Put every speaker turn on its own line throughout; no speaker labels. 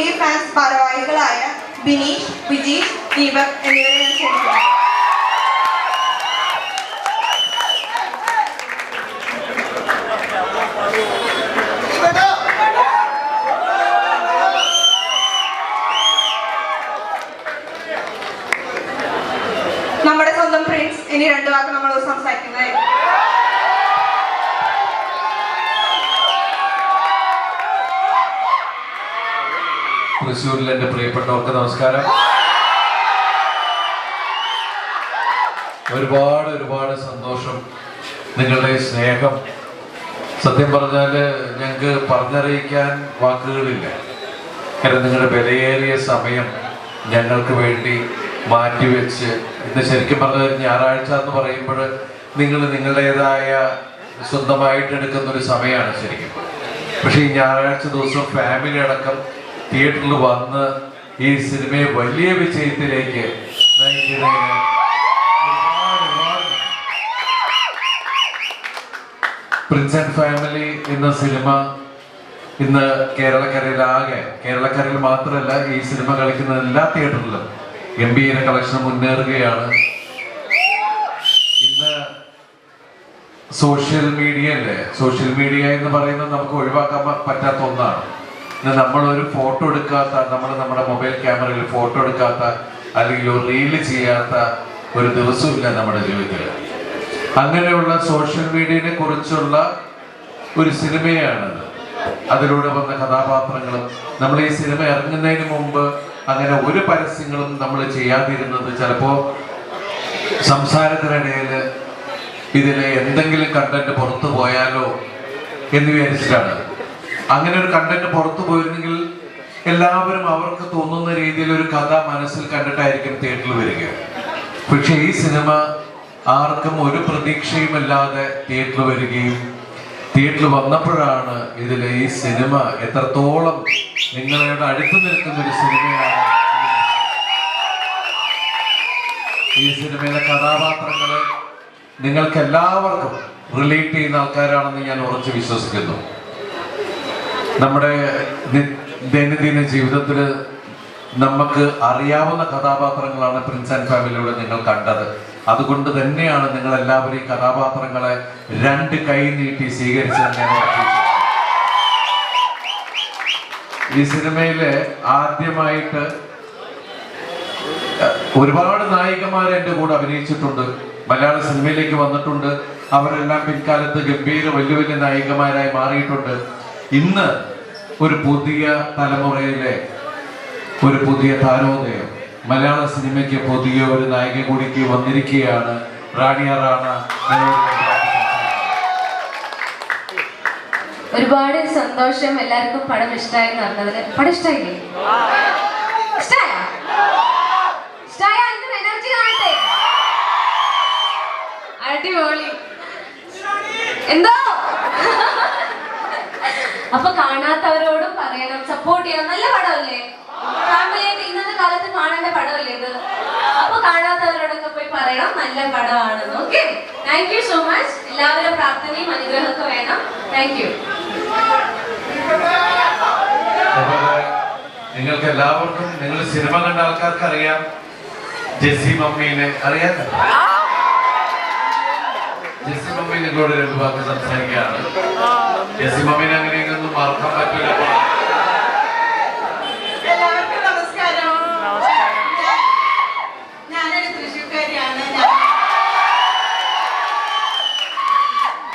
Family fans ഭാരവാഹികളായ ബിനീഷ് വിജീഷ് ദീപക് എന്നിവരെ ഞാൻ ക്ഷണിക്കുന്നു. നമ്മുടെ സ്വന്തം പ്രിൻസ് ഇനി രണ്ടു വാക്ക് നമ്മളോട് സംസാരിക്കുന്നതായിരിക്കും.
തൃശ്ശൂരിൽ എന്റെ പ്രിയപ്പെട്ടവർക്ക് നമസ്കാരം. ഒരുപാട് ഒരുപാട് സന്തോഷം. നിങ്ങളുടെ സ്നേഹം. സത്യം പറഞ്ഞാൽ ഞങ്ങൾക്ക് പറഞ്ഞറിയിക്കാൻ വാക്കുകളില്ല. കാരണം നിങ്ങളുടെ വിലയേറിയ സമയം ഞങ്ങൾക്ക് വേണ്ടി മാറ്റിവെച്ച് ഇന്ന് ശരിക്കും പറഞ്ഞാൽ ഞായറാഴ്ച എന്ന് പറയുമ്പോൾ നിങ്ങൾ നിങ്ങളുടേതായ സ്വന്തമായിട്ട് എടുക്കുന്ന ഒരു സമയമാണ് ശരിക്കും. പക്ഷേ ഈ ഞായറാഴ്ച ദിവസം ഫാമിലി അടക്കം തിയേറ്ററിൽ വന്ന് ഈ സിനിമയെ വലിയ വിജയത്തിലേക്ക്. പ്രിൻസ് ആൻഡ് ഫാമിലി എന്ന സിനിമ ഇന്ന് കേരളക്കരയിലാകെ കേരളക്കരയിൽ മാത്രമല്ല ഈ സിനിമ കളിക്കുന്ന എല്ലാ തിയേറ്ററിലും ഗംഭീര കളക്ഷൻ മുന്നേറുകയാണ് ഇന്ന് സോഷ്യൽ മീഡിയ അല്ലേ സോഷ്യൽ മീഡിയ എന്ന് പറയുന്നത് നമുക്ക് ഒഴിവാക്കാൻ പറ്റാത്ത ഒന്നാണ് ഇന്ന് ഒരു ഫോട്ടോ എടുക്കാത്ത നമ്മൾ നമ്മുടെ മൊബൈൽ ക്യാമറയിൽ ഫോട്ടോ എടുക്കാത്ത അല്ലെങ്കിൽ ഒരു റീൽ ചെയ്യാത്ത ഒരു ദിവസമില്ല നമ്മുടെ ജീവിതത്തിൽ അങ്ങനെയുള്ള സോഷ്യൽ മീഡിയനെ കുറിച്ചുള്ള ഒരു സിനിമയാണത്. അതിലൂടെ വന്ന കഥാപാത്രങ്ങളും നമ്മൾ ഈ സിനിമ ഇറങ്ങുന്നതിന് മുമ്പ് അങ്ങനെ ഒരു പരസ്യങ്ങളും നമ്മൾ ചെയ്യാതിരുന്നത് ചിലപ്പോ സംസാരത്തിനിടയിൽ ഇതിലെ എന്തെങ്കിലും കണ്ടന്റ് പുറത്തു പോയാലോ എന്ന് വിചാരിച്ചിട്ടാണ്. അങ്ങനെ ഒരു കണ്ടന്റ് പുറത്തു പോയിരുന്നെങ്കിൽ എല്ലാവരും അവർക്ക് തോന്നുന്ന രീതിയിൽ ഒരു കഥ മനസ്സിൽ കണ്ടിട്ടായിരിക്കും തിയേറ്ററിൽ വരിക. പക്ഷെ ഈ സിനിമ ആർക്കും ഒരു പ്രതീക്ഷയുമില്ലാതെ തിയേറ്ററിൽ വരികയും തിയേറ്ററിൽ വന്നപ്പോഴാണ് ഇതിലെ ഈ സിനിമ എത്രത്തോളം നിങ്ങളുടെ അടുത്ത് നിൽക്കുന്ന ഒരു സിനിമയാണ് ഈ സിനിമയിലെ കഥാപാത്രങ്ങളെ നിങ്ങൾക്ക് എല്ലാവർക്കും റിലേറ്റ് ചെയ്യുന്ന ആൾക്കാരാണെന്ന് ഞാൻ ഉറച്ചു വിശ്വസിക്കുന്നു. നമ്മുടെ ദൈനംദിന ജീവിതത്തിൽ നമുക്ക് അറിയാവുന്ന കഥാപാത്രങ്ങളാണ് പ്രിൻസ് ആൻഡ് ഫാമിലിയുടെ നിങ്ങൾ കണ്ടത്. അതുകൊണ്ട് തന്നെയാണ് നിങ്ങൾ എല്ലാവരും ഈ കഥാപാത്രങ്ങളെ രണ്ട് കൈ നീട്ടി സ്വീകരിച്ചത് ഈ സിനിമയിൽ ആദ്യമായിട്ട് ഒരുപാട് നായികമാർ എന്റെ കൂടെ അഭിനയിച്ചിട്ടുണ്ട്. മലയാള സിനിമയിലേക്ക് വന്നിട്ടുണ്ട്. അവരെല്ലാം പിൻകാലത്ത് ഗംഭീര വലിയ വലിയ നായികമാരായി മാറിയിട്ടുണ്ട്. ഇന്ന് ഒരു പുതിയ തലമുറയിലെ ഒരു പുതിയ താരോദയം. മലയാള സിനിമയ്ക്ക് പുതിയ ഒരു നായിക കൂടിക്ക് വന്നിരിക്കുകയാണ് റാണിയ റാണ.
ഒരുപാട് സന്തോഷം എല്ലാവർക്കും പടം ഇഷ്ടമായി പറഞ്ഞതിൽ പടം ഇഷ്ടമായില്ലേ എനർജി അടിപൊളി. എന്തോ? അപ്പൊ കാണാത്തവരോടും പറയണം. സപ്പോർട്ട് ചെയ്യണം. നല്ല പടമല്ലേ? ഫാമിലിയായിട്ട് ഇന്നത്തെ കാലത്ത് കാണേണ്ട പടമല്ലേ ഇത്? അപ്പൊ കാണാത്തവരോടൊക്കെ പോയി പറയണം. നല്ല പടമാണെന്ന്. Okay thank you so much എല്ലാവരും പ്രാർത്ഥനയും അനുഗ്രഹമൊക്കെ വേണം. താങ്ക് യു
നിങ്ങൾക്ക് എല്ലാവർക്കും നിങ്ങൾ സിനിമ കണ്ട ആൾക്കാർക്ക് അറിയാം. ജെസ്സി മമ്മീനെ അറിയാമോ ജെസ്സി മമ്മീനെ നിങ്ങളോട് രണ്ട് വാക്ക് സംസാരിക്കുകയാണ് ജെസ്സി മമ്മീനെ ഒന്നും മറക്കാൻ പറ്റില്ല
എല്ലാവർക്കും നമസ്കാരം. ഞാനൊരു തൃശ്ശൂർക്കാരിയാണ്.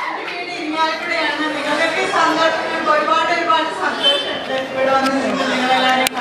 എന്റെ വീട് ഇരിങ്ങാലക്കുടയാണ്. നിങ്ങളുടെയൊക്കെ സന്തോഷം ഒരുപാട് ഒരുപാട് സന്തോഷമുണ്ട് ഇവിടെ വന്ന് നിങ്ങൾ